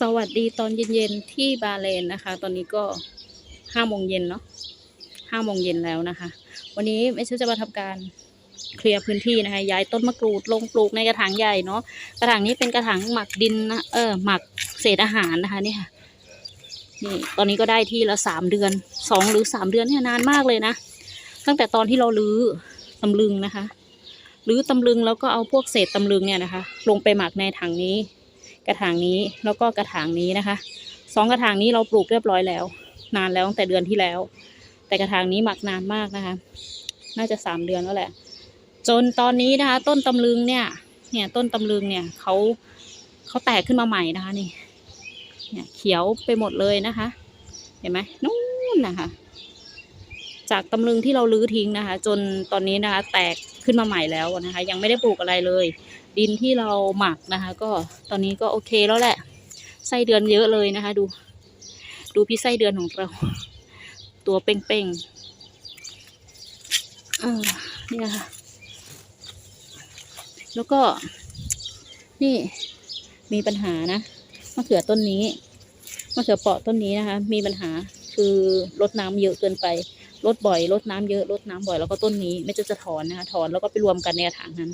สวัสดีตอนเย็นๆที่บาเลนนะคะ ตอนนี้ก็ห้าโมงเย็นเนาะห้าโมงเย็นแล้วนะคะ วันนี้ไม่ใช่จะมาทำการเคลียร์พื้นที่นะคะย้ายต้นมะกรูดลงปลูกในกระถางใหญ่เนาะกระถางนี้เป็นกระถางหมักดินนะเออหมักเศษอาหารนะคะนี่ค่ะนี่ตอนนี้ก็ได้ที่ละสามเดือนสองหรือสามเดือนเนี่ยนานมากเลยนะ ตั้งแต่ตอนที่เราลื้อตำลึงนะคะลื้อตำลึงแล้วก็เอาพวกเศษตำลึงเนี่ยนะคะ ลงไปหมักในถังนี้ กระถางนี้แล้วก็กระถางนี้นะคะสองกระถางนี้เราปลูกเรียบร้อยแล้ว นานแล้วตั้งแต่เดือนที่แล้ว แต่กระถางนี้หมักนานมากนะคะ น่าจะสามเดือนแล้วแหละ จนตอนนี้นะคะ ต้นตำลึงเนี่ย เนี่ยต้นตำลึงเนี่ยเขาเขาแตกขึ้นมาใหม่นะคะนี่ เนี่ยเขียวไปหมดเลยนะคะ เห็นไหมนู่นนะคะ จากตำลึงที่เราลื้อทิ้งนะคะ จนตอนนี้นะคะ แตกขึ้นมาใหม่แล้วนะคะ ยังไม่ได้ปลูกอะไรเลย ดินที่เราหมักนะคะ ก็ตอนนี้ก็โอเคแล้วแหละไส้เดือนเยอะเลยนะคะ ดู ดูพี่ไส้เดือนของเรา ตัวเป้งๆอ่าเนี่ยค่ะ แล้วก็ นี่มีปัญหานะมะเขือต้นนี้มะเขือเปาะต้นนี้นะคะ มีปัญหาคือลดน้ำเยอะเกินไป ลดบ่อยลดน้ำเยอะลดน้ำบ่อยแล้วก็ต้นนี้ไม่จะจะถอนนะคะ ถอนแล้วก็ไปรวมกันในกระถางนั้น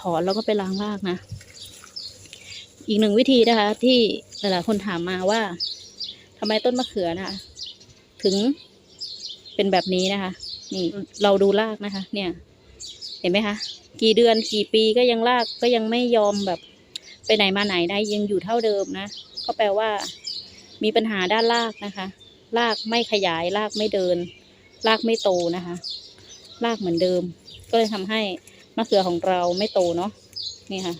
ถอนแล้วก็ไปล้างรากนะ อีกหนึ่งวิธีนะคะ ที่หลายๆคนถามมาว่าทำไมต้นมะเขือนะคะถึงเป็นแบบนี้นะคะ นี่เราดูรากนะคะ เนี่ย เห็นไหมคะ กี่เดือนกี่ปีก็ยังรากก็ยังไม่ยอมแบบไปไหนมาไหนได้ยังอยู่เท่าเดิมนะก็แปลว่า มีปัญหาด้านรากนะคะ รากไม่ขยาย รากไม่เดิน รากไม่โตนะคะ รากเหมือนเดิม ก็เลยทำให้มะเขือของเราไม่โตเนาะนี่ค่ะ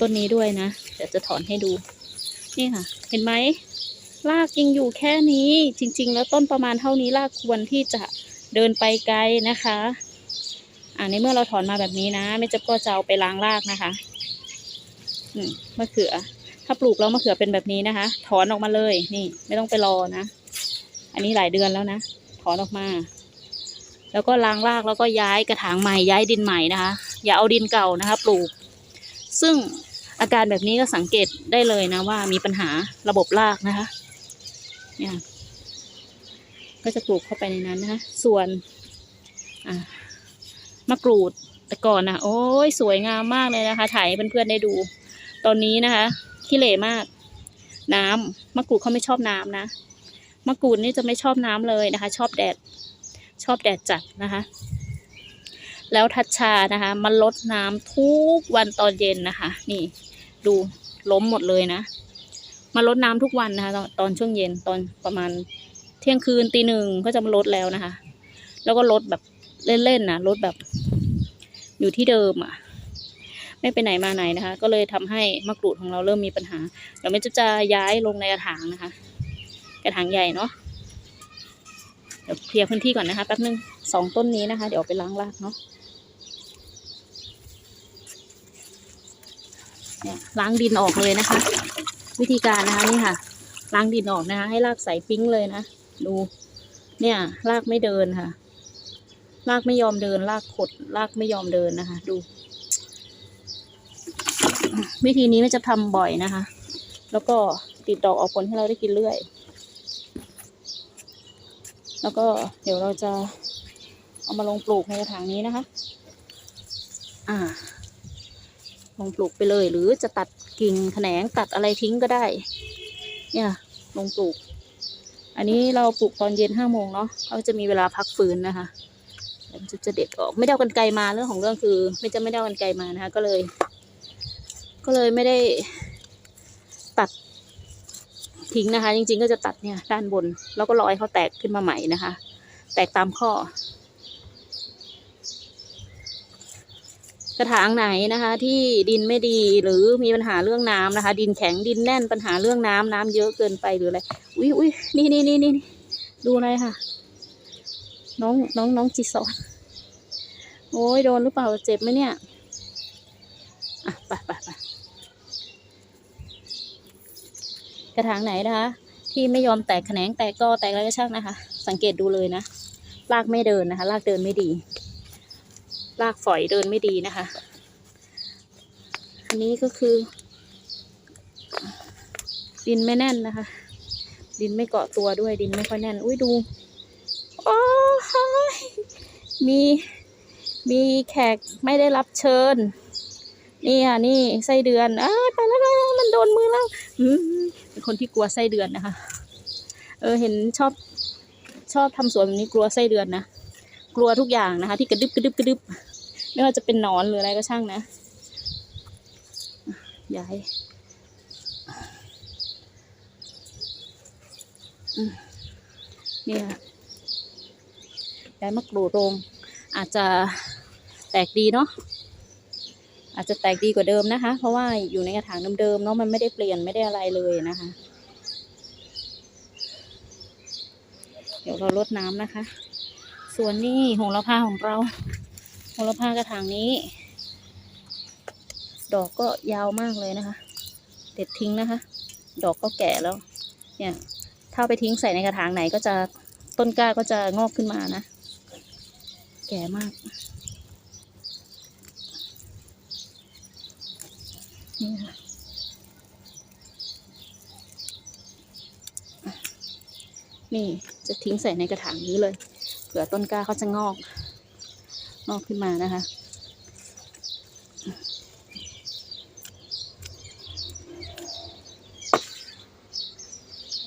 ต้นนี้ด้วยนะ เดี๋ยวจะถอนให้ดู นี่ค่ะ เห็นไหมรากยังอยู่แค่นี้จริง ๆ แล้วต้นประมาณเท่านี้รากควรที่จะเดินไปไกลนะคะอ่าในเมื่อเราถอนมาแบบนี้นะ ไม่จะก็จะเอาไปล้างรากนะคะ อืมมะเขือ ถ้าปลูกแล้วมะเขือเป็นแบบนี้นะคะ ถอนออกมาเลยนี่ ไม่ต้องไปรอนะ อันนี้หลายเดือนแล้วนะ ถอนออกมา แล้วก็ล้างรากแล้วก็ย้ายกระถางใหม่ย้ายดินใหม่นะคะ อย่าเอาดินเก่านะคะ ปลูก ซึ่งอาการแบบนี้ก็สังเกตได้เลยนะว่ามีปัญหาระบบรากนะคะเนี่ยก็จะปลูกเข้าไปในนั้นนะคะ ส่วนมะกรูดแต่ก่อนนะโอ้ยสวยงามมากเลยนะคะ ถ่ายให้เพื่อนๆได้ดู ตอนนี้นะคะ ขี้เหร่มาก น้ำมะกรูดเขาไม่ชอบน้ำนะมะกรูดนี่จะไม่ชอบน้ำเลยนะคะ ชอบแดด ชอบแดดจัดนะคะ แล้วทัชชานะคะ มันลดน้ำทุกวันตอนเย็นนะคะ นี่ดูล้มหมดเลยนะมาลดน้ำทุกวันนะคะ ตอนช่วงเย็นตอนประมาณเที่ยงคืนตีหนึ่งก็จะมาลดแล้วนะคะ แล้วก็ลดแบบเล่นๆนะลดแบบอยู่ที่เดิมอะ ไม่ไปไหนมาไหนนะคะ ก็เลยทำให้มะกรูดของเราเริ่มมีปัญหาเดี๋ยวไม่จะจะย้ายลงในกระถางนะคะ กระถางใหญ่เนาะเดี๋ยวเคลียร์พื้นที่ก่อนนะคะแป๊บนึงสองต้นนี้นะคะ เดี๋ยวเอาไปล้างรากเนาะเนี่ยล้างดินออกเลยนะคะ วิธีการนะคะนี่ค่ะ ล้างดินออกนะคะ ให้รากใสปิ้งเลยนะดูเนี่ยรากไม่เดินค่ะ รากไม่ยอมเดิน รากขดรากไม่ยอมเดินนะคะ ดู วิธีนี้ไม่จะทำบ่อยนะคะ แล้วก็ติดดอกออกผลให้เราได้กินเรื่อย แล้วก็เดี๋ยวเราจะเอามาลงปลูกในกระถางนี้นะคะ อ่า ลงปลูกไปเลย หรือจะตัดกิ่งแขนงตัดอะไรทิ้งก็ได้ เนี่ย ลงปลูก อันนี้เราปลูกตอนเย็นห้าโมงเนาะเขาจะมีเวลาพักฟื้นนะคะจะจะเด็ดออก ไม่ได้กันไกลมาเรื่องของเรื่องคือ ไม่จะไม่ได้กันไกลมานะคะ ก็เลย ก็เลยไม่ได้ตัดทิ้งนะคะ จริงๆก็จะตัดเนี่ยด้านบน แล้วก็รอให้เขาแตกขึ้นมาใหม่นะคะ แตกตามข้อ กระถางไหนนะคะ ที่ดินไม่ดีหรือมีปัญหาเรื่องน้ำนะคะ ดินแข็งดินแน่นปัญหาเรื่องน้ำน้ำเยอะเกินไปหรืออะไรอุ้ยอุ้ยนี่นี่นี่นี่ดูอะไรค่ะ น้องน้องน้องจีซอนโอ้ยโดนหรือเปล่าเจ็บไหมเนี่ย อะไปไปไปกระถางไหนนะคะ ที่ไม่ยอมแตกแขนงแตกกอแตกอะไรก็ช่างนะคะ สังเกตดูเลยนะรากไม่เดินนะคะรากเดินไม่ดีรากฝอยเดินไม่ดีนะคะ อันนี้ก็คือ ดินไม่แน่นนะคะ ดินไม่เกาะตัวด้วยดินไม่ค่อยแน่น อุ้ยดูโอ้ยมีมีแขกไม่ได้รับเชิญ นี่ค่ะนี่ไส้เดือนอ้ายไปแล้วมันโดนมือแล้วเป็นคนที่กลัวไส้เดือนนะคะ เออเห็นชอบชอบทำสวนแบบนี้กลัวไส้เดือนนะกลัวทุกอย่างนะคะ ที่กระดึบกระดึบกระดึบไม่ว่าจะเป็นหนอนหรืออะไรก็ช่างนะย้ายเนี่ยย้ายมะกรูดลงอาจจะแตกดีเนาะ อาจจะแตกดีกว่าเดิมนะคะ เพราะว่าอยู่ในกระถางเดิมๆเนาะมันไม่ได้เปลี่ยนไม่ได้อะไรเลยนะคะ เดี๋ยวเราลดน้ำนะคะ ส่วนนี้โหระพาของเราโหระพากระถางนี้ ดอกก็ยาวมากเลยนะคะ เด็ดทิ้งนะคะ ดอกก็แก่แล้ว เนี่ย ถ้าไปทิ้งใส่ในกระถางไหนก็จะต้นกล้าก็จะงอกขึ้นมานะ แก่มาก นี่ค่ะนี่จะทิ้งใส่ในกระถางนี้เลย เผื่อต้นกล้าเขาจะงอก งอกขึ้นมานะคะ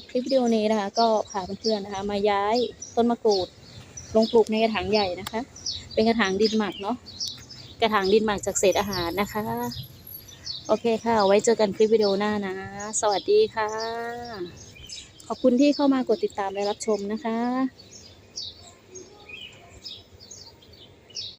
คลิปวิดีโอนี้นะคะ ก็พาเพื่อนๆนะคะ มาย้ายต้นมะกรูด ลงปลูกในกระถางใหญ่นะคะ เป็นกระถางดินหมักเนาะกระถางดินหมักจากเศษอาหารนะคะ โอเคค่ะ ไว้เจอกันคลิปวิดีโอหน้านะ สวัสดีค่ะ ขอบคุณที่เข้ามากดติดตามและรับชมนะคะ